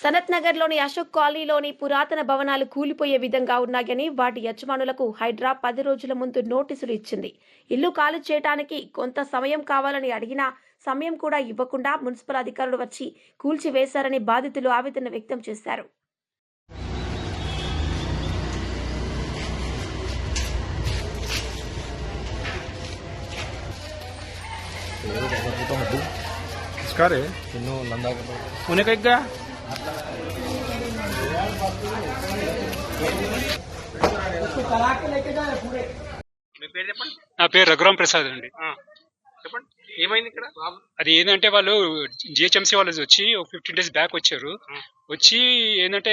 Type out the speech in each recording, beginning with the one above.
సనత్ నగర్లోని అశోక్ కాలనీలోని పురాతన భవనాలు కూలిపోయే విధంగా ఉన్నాయని వాటి యజమానులకు హైడ్రా పది రోజుల ముందు నోటీసులు ఇచ్చింది. ఇల్లు కాలు చేయటానికి కొంత సమయం కావాలని అడిగినా సమయం కూడా ఇవ్వకుండా మున్సిపల్ అధికారులు వచ్చి కూల్చివేశారని బాధితులు ఆవేదన వ్యక్తం చేశారు. नमस्कार है నా పేరు రఘురామ్ ప్రసాద్ అండి. చెప్పండి. ఏమైంది ఇక్కడ? అది ఏంటంటే వాళ్ళు జిహెచ్ఎంసీ వాళ్ళు వచ్చి ఒక ఫిఫ్టీన్ డేస్ బ్యాక్ వచ్చారు. వచ్చి ఏంటంటే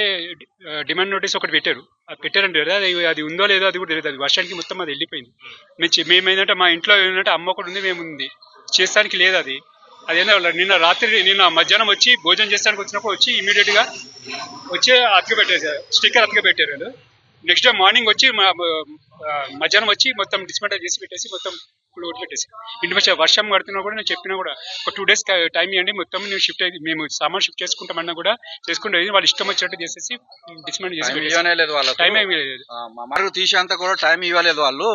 డిమాండ్ నోటీస్ ఒకటి పెట్టారు. అది పెట్టారంటే కదా అది అది ఉందో లేదో అది కూడా తెలియదు. అది వర్షానికి మొత్తం అది వెళ్ళిపోయింది. మేము మేము ఏంటంటే మా ఇంట్లో ఏంటంటే అమ్మ ఒకటి ఉంది మేము ఉంది. చేస్తానికి లేదు అది. వాళ్ళు నిన్న రాత్రి నిన్న మధ్యాహ్నం వచ్చి భోజనం చేస్తానికి వచ్చినప్పుడు వచ్చి ఇమీడియట్గా వచ్చి అతక పెట్టారు స్టిక్కర్ అతక పెట్టారు వాళ్ళు. నెక్స్ట్ డే మార్నింగ్ వచ్చి మధ్యాహ్నం వచ్చి మొత్తం డిస్మెంటల్ చేసి పెట్టేసి మొత్తం ఇప్పుడు పెట్టేసి ఇంటి వచ్చి వర్షం పడుతున్నా కూడా నేను చెప్పినా కూడా ఒక టూ డేస్ టైం ఇవ్వండి మొత్తం మేము షిఫ్ట్ అయ్యి మేము సామాన్ షిఫ్ట్ చేసుకుంటామన్నా కూడా చేసుకుంటే వాళ్ళు ఇష్టం వచ్చినట్టు చేసేసి డిస్మెంట్ చేసి టైం ఏమీ లేదు. తీసేంత కూడా టైం ఇవ్వలేదు వాళ్ళు.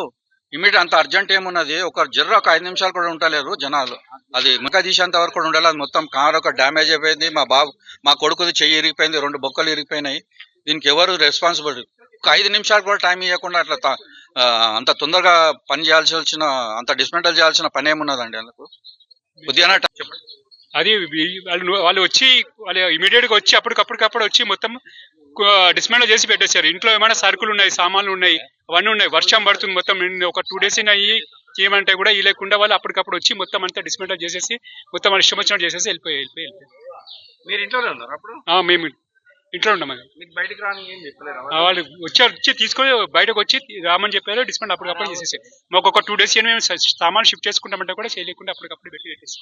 ఇమీడియట్ అంత అర్జెంట్ ఏమున్నది? ఒక జర్ర ఒక ఐదు నిమిషాలు కూడా ఉండలేరు జనాలు. అది ఇంకా తీసేంత వరకు కూడా ఉండాలి అది మొత్తం కారు ఒక డ్యామేజ్ అయిపోయింది. మా బాబు మా కొడుకుది చెయ్యి ఇరిగిపోయింది. రెండు బొక్కలు ఇరిగిపోయినాయి. దీనికి ఎవరు రెస్పాన్సిబిలిటీ ఒక ఐదు నిమిషాలు కూడా టైం ఇవ్వకుండా అట్లా అంత తొందరగా పని చేయాల్సి వచ్చిన అంత డిస్మెంటల్ చేయాల్సిన పని ఏమున్నదండి అందుకు? ఉదయాన అది వాళ్ళు వాళ్ళు వచ్చి వాళ్ళు ఇమీడియట్గా వచ్చి అప్పటికప్పటికప్పుడు వచ్చి మొత్తం డిస్మెంట్ చేసి పెట్టేశారు. ఇంట్లో ఏమైనా సరుకులు ఉన్నాయి సామాన్లు ఉన్నాయి. అవన్నీ ఉన్నాయి. వర్షం పడుతుంది మొత్తం ఒక టూ డేస్ అయ్యి చేయమంటే కూడా ఈ లేకుండా వాళ్ళు అప్పటికప్పుడు వచ్చి మొత్తం అంతా డిస్మెంటల్ చేసేసి మొత్తం వాళ్ళు ఇష్టం వచ్చినట్టు చేసేసి వెళ్ళిపోయి వెళ్ళిపోయి వెళ్ళిపోయి మీరు ఇంట్లోనే ఉన్నారు అప్పుడు? మేము ఇంట్లో ఉన్నాం బయటికి రాని వాళ్ళు? వచ్చారు వచ్చి తీసుకొని బయటకు వచ్చి రామని చెప్పారు డిస్మెంట్ అప్పటికప్పుడు చేసేసి. మాకు ఒక టూ డేస్ మేము సామాన్ షిఫ్ట్ చేసుకుంటామంటే కూడా చేయలేకుండా అప్పటికప్పుడు పెట్టి పెట్టేసి